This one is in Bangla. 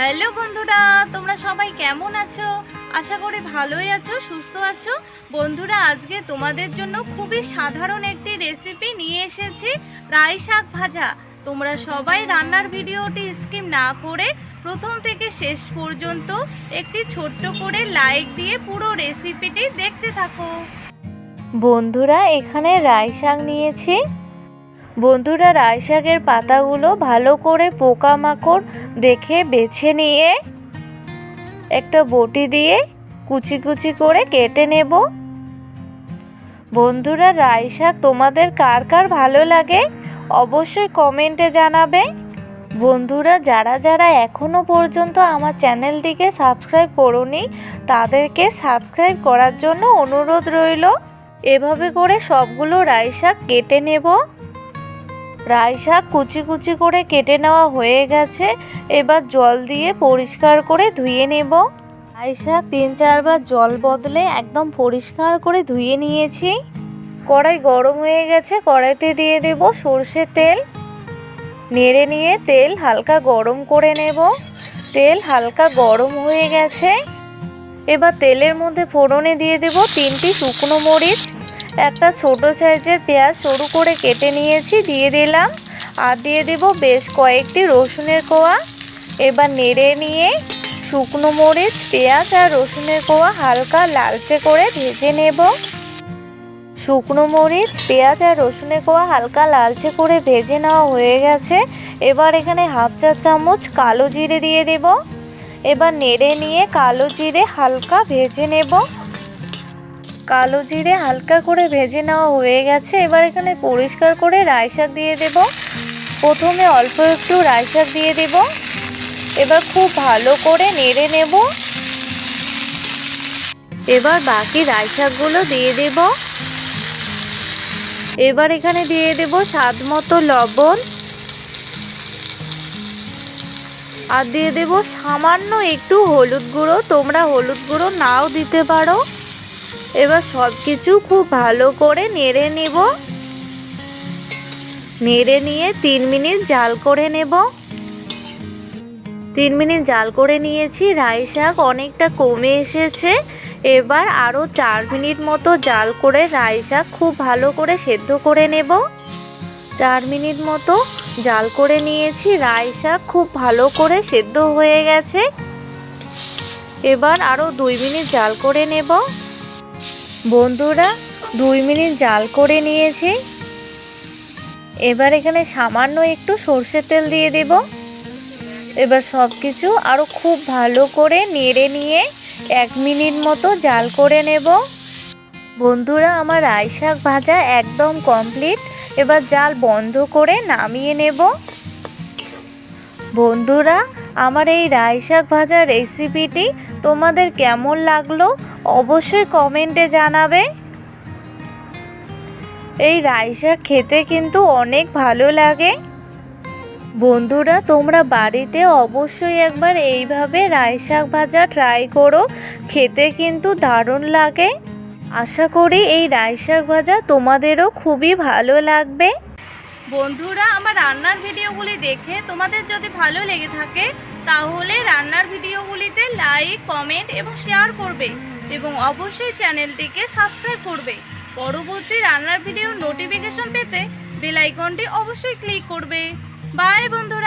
হ্যালো বন্ধুরা, তোমরা সবাই কেমন আছো? আশা করি ভালোই আছো, সুস্থ আছো। বন্ধুরা, আজকে তোমাদের জন্য খুবই সাধারণ একটি রেসিপি নিয়ে এসেছি, রাই শাক ভাজা। তোমরা সবাই রান্নার ভিডিওটি স্কিম না করে প্রথম থেকে শেষ পর্যন্ত একটি ছোট্ট করে লাইক দিয়ে পুরো রেসিপিটি দেখতে থাকো। বন্ধুরা, এখানে রাই শাক নিয়েছি। বন্ধুরা রায় শাকের পাতাগুলো ভালো করে পোকামাকড় দেখে বেছে নিয়ে একটা বটি দিয়ে কুচি কুচি করে কেটে নেব। বন্ধুরা রায় শাক তোমাদের কার কার ভালো লাগে অবশ্যই কমেন্টে জানাবে। বন্ধুরা, যারা যারা এখনও পর্যন্ত আমার চ্যানেলটিকে সাবস্ক্রাইব করোনি, তাদেরকে সাবস্ক্রাইব করার জন্য অনুরোধ রইল। এভাবে করে সবগুলো রাই শাক কেটে নেব। রাই শাক কুচি কুচি করে কেটে নেওয়া হয়ে গেছে। এবার জল দিয়ে পরিষ্কার করে ধুয়ে নেব। রাই শাক তিন চারবার জল বদলে একদম পরিষ্কার করে ধুয়ে নিয়েছি। কড়াই গরম হয়ে গেছে, কড়াইতে দিয়ে দেব সর্ষে তেল। নেড়ে নিয়ে তেল হালকা গরম করে নেব। তেল হালকা গরম হয়ে গেছে। এবার তেলের মধ্যে ফোড়নে দিয়ে দেব তিনটি শুকনো মরিচ। একটা ছোট সাইজের পেঁয়াজ সরু করে কেটে নিয়েছি, দিয়ে দিলাম। আর দিয়ে দেব বেশ কয়েকটি রসুনের কোয়া। এবার নেড়ে নিয়ে শুকনো মরিচ, পেঁয়াজ আর রসুনের কোয়া হালকা লালচে করে ভেজে নেব। শুকনো মরিচ, পেঁয়াজ আর রসুনের কোয়া হালকা লালচে করে ভেজে নেওয়া হয়ে গেছে। এবার এখানে হাফ চা চামচ কালো জিরে দিয়ে দেব। এবার নেড়ে নিয়ে কালো জিরে হালকা ভেজে নেব। কালো জিরে হালকা করে ভেজে নেওয়া হয়ে গেছে। এবার এখানে পরিষ্কার করে রাই শাক দিয়ে দেব। প্রথমে অল্প একটু রাই শাক দিয়ে দেব। এবার খুব ভালো করে নেড়ে নেব। এবার বাকি রাই শাকগুলো দিয়ে দেব। এবার এখানে দিয়ে দেব স্বাদ মতো লবণ। আর দিয়ে দেব সামান্য একটু হলুদ গুঁড়ো। তোমরা হলুদ গুঁড়ো নাও দিতে পারো। এবার সব কিছু খুব ভালো করে নেড়ে নেব। নেড়ে নিয়ে তিন মিনিট জাল করে নেব। তিন মিনিট জাল করে নিয়েছি, রাই শাক অনেকটা কমে এসেছে। এবার আরও চার মিনিট মতো জাল করে রাই শাক খুব ভালো করে সেদ্ধ করে নেব। চার মিনিট মতো জাল করে নিয়েছি, রাই শাক খুব ভালো করে সেদ্ধ হয়ে গেছে। এবার আরও দুই মিনিট জাল করে নেব। বন্ধুরা, দুই মিনিট জাল করে নিয়েছি। এবার এখানে সামান্য একটু সর্ষের তেল দিয়ে দেব। এবার সব কিছু আরও খুব ভালো করে নেড়ে নিয়ে এক মিনিট মতো জাল করে নেব। বন্ধুরা, আমার রাই শাক ভাজা একদম কমপ্লিট। এবার জাল বন্ধ করে নামিয়ে নেব। বন্ধুরা, আমার এই রাই শাক ভাজার রেসিপিটি তোমাদের কেমন লাগল অবশ্যই কমেন্টে জানাবে। এই রাই শাক খেতে কিন্তু অনেক ভালো লাগে। বন্ধুরা, তোমরা বাড়িতে অবশ্যই একবার এইভাবে রাই শাক ভাজা ট্রাই করো। খেতে কিন্তু দারুণ লাগে। আশা করি এই রাই শাক ভাজা তোমাদেরও খুবই ভালো লাগবে। বন্ধুরা, আমার রান্নার ভিডিওগুলি দেখে তোমাদের যদি ভালো লেগে থাকে, তাহলে রান্নার ভিডিওগুলিতে লাইক কমেন্ট এবং শেয়ার করবে। এবং অবশ্যই চ্যানেলটিকে সাবস্ক্রাইব করবে। পরবর্তী রান্নার ভিডিও নোটিফিকেশন পেতে বেল আইকনটি অবশ্যই ক্লিক করবে। বাই বন্ধু